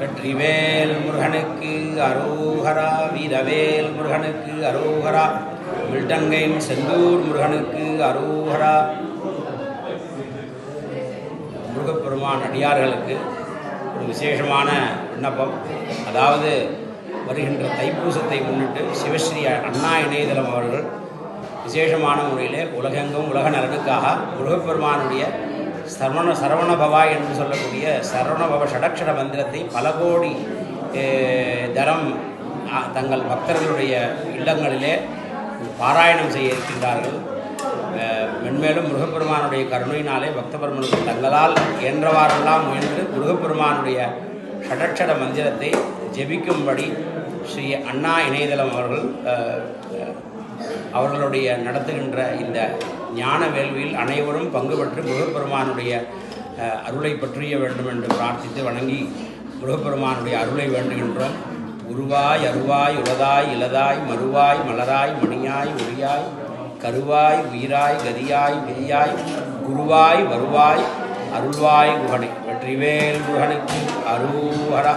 வெற்றிவேல் முருகனுக்கு அரோகரா வீரவேல் முருகனுக்கு அரோகரா. வில்டங்கை செந்தூர் முருகனுக்கு அரோகரா. முருகப்பெருமான் அடியார்களுக்கு ஒரு விசேஷமான விண்ணப்பம். அதாவது வருகின்ற தைப்பூசத்தை முன்னிட்டு சிவஸ்ரீ அண்ணா இணையதளம் அவர்கள் விசேஷமான முறையிலே உலகெங்கும் உலக நலனுக்காக முருகப்பெருமானுடைய சரவண சரவணபவா என்று சொல்லக்கூடிய சரவணபவ ஷடக்ஷட ஷடக்ஷர மந்திரத்தை பல கோடி தரம் தங்கள் பக்தர்களுடைய இல்லங்களிலே பாராயணம் செய்ய இருக்கின்றார்கள். மென்மேலும் முருகப்பெருமானுடைய கருணையினாலே பக்தபெருமனுக்கு தங்களால் இயன்றவாறெல்லாம் முயன்று முருகப்பெருமானுடைய ஷடட்சர மந்திரத்தை ஜெபிக்கும்படி ஸ்ரீ அண்ணா இணையதளம் அவர்கள் அவர்களுடைய நடத்துகின்ற இந்த ஞான வேள்வியில் அனைவரும் பங்கு பெற்று முருகப்பெருமானுடைய அருளை பற்றிய வேண்டும் என்று பிரார்த்தித்து வணங்கி முருகப்பெருமானுடைய அருளை வேண்டுகின்றோம். உருவாய் அருவாய் உலதாய் இலதாய் மறுவாய் மலராய் மணியாய் ஒளியாய் கருவாய் உயிராய் கதியாய் விதியாய் குருவாய் வருவாய் அருள்வாய் குகனை வெற்றிவேல் குகனுக்கு அருஹரா